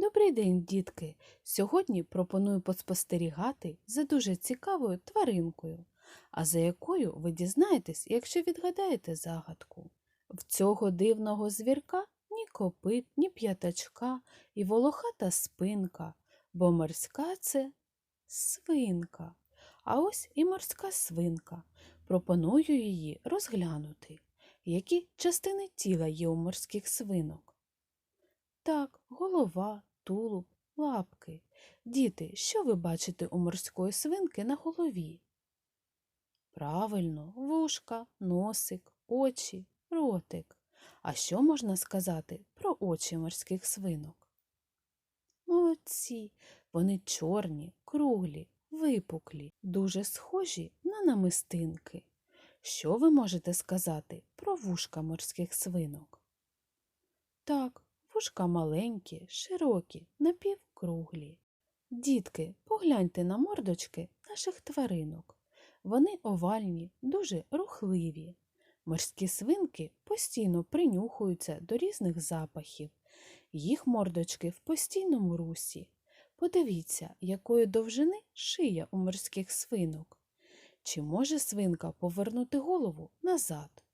Добрий день, дітки! Сьогодні пропоную поспостерігати за дуже цікавою тваринкою, а за якою ви дізнаєтесь, якщо відгадаєте загадку. В цього дивного звірка ні копит, ні п'ятачка і волохата спинка, бо морська це свинка. А ось і морська свинка. Пропоную її розглянути. Які частини тіла є у морських свинок? Так, голова, тулуб, лапки. Діти, що ви бачите у морської свинки на голові? Правильно, вушка, носик, очі, ротик. А що можна сказати про очі морських свинок? Молодці, вони чорні, круглі, випуклі, дуже схожі на намистинки. Що ви можете сказати про вушка морських свинок? Так, вушка маленькі, широкі, напівкруглі. Дітки, погляньте на мордочки наших тваринок. Вони овальні, дуже рухливі. Морські свинки постійно принюхуються до різних запахів. Їх мордочки в постійному русі. Подивіться, якої довжини шия у морських свинок. Чи може свинка повернути голову назад?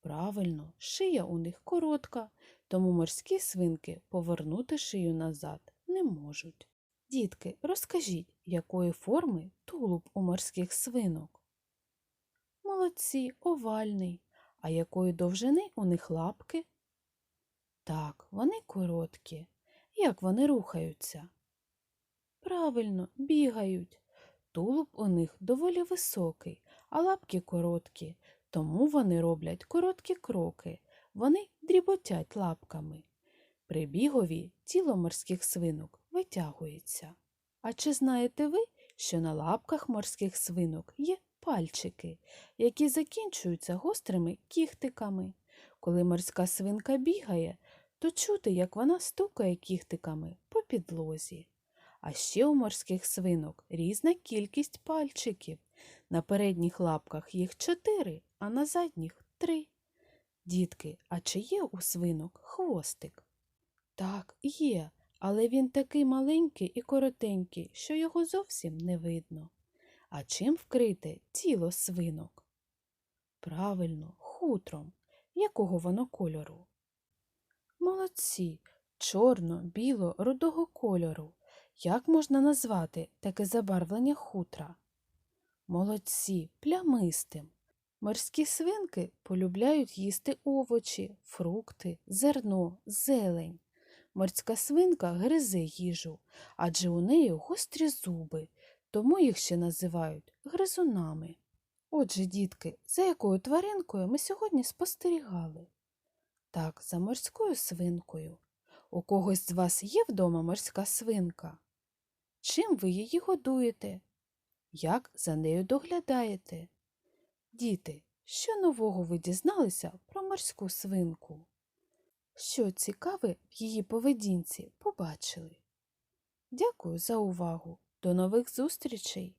Правильно, шия у них коротка, тому морські свинки повернути шию назад не можуть. Дітки, розкажіть, якої форми тулуб у морських свинок? Молодці, овальний. А якої довжини у них лапки? Так, вони короткі. Як вони рухаються? Правильно, бігають. Тулуб у них доволі високий, а лапки короткі, тому вони роблять короткі кроки. Вони дріботять лапками. При бігові тіло морських свинок витягується. А чи знаєте ви, що на лапках морських свинок є пальчики, які закінчуються гострими кіхтиками? Коли морська свинка бігає, то чути, як вона стукає кіхтиками по підлозі. А ще у морських свинок різна кількість пальчиків. На передніх лапках їх чотири, а на задніх три. Дітки, а чи є у свинок хвостик? Так, є, але він такий маленький і коротенький, що його зовсім не видно. А чим вкрите тіло свинок? Правильно, хутром. Якого воно кольору? Молодці, чорно, біло, рудого кольору. Як можна назвати таке забарвлення хутра? Молодці, плямистим. Морські свинки полюбляють їсти овочі, фрукти, зерно, зелень. Морська свинка гризе їжу, адже у неї гострі зуби, тому їх ще називають гризунами. Отже, дітки, за якою тваринкою ми сьогодні спостерігали? Так, за морською свинкою. У когось з вас є вдома морська свинка? Чим ви її годуєте? Як за нею доглядаєте? Діти, що нового ви дізналися про морську свинку? Що цікаве в її поведінці побачили? Дякую за увагу. До нових зустрічей!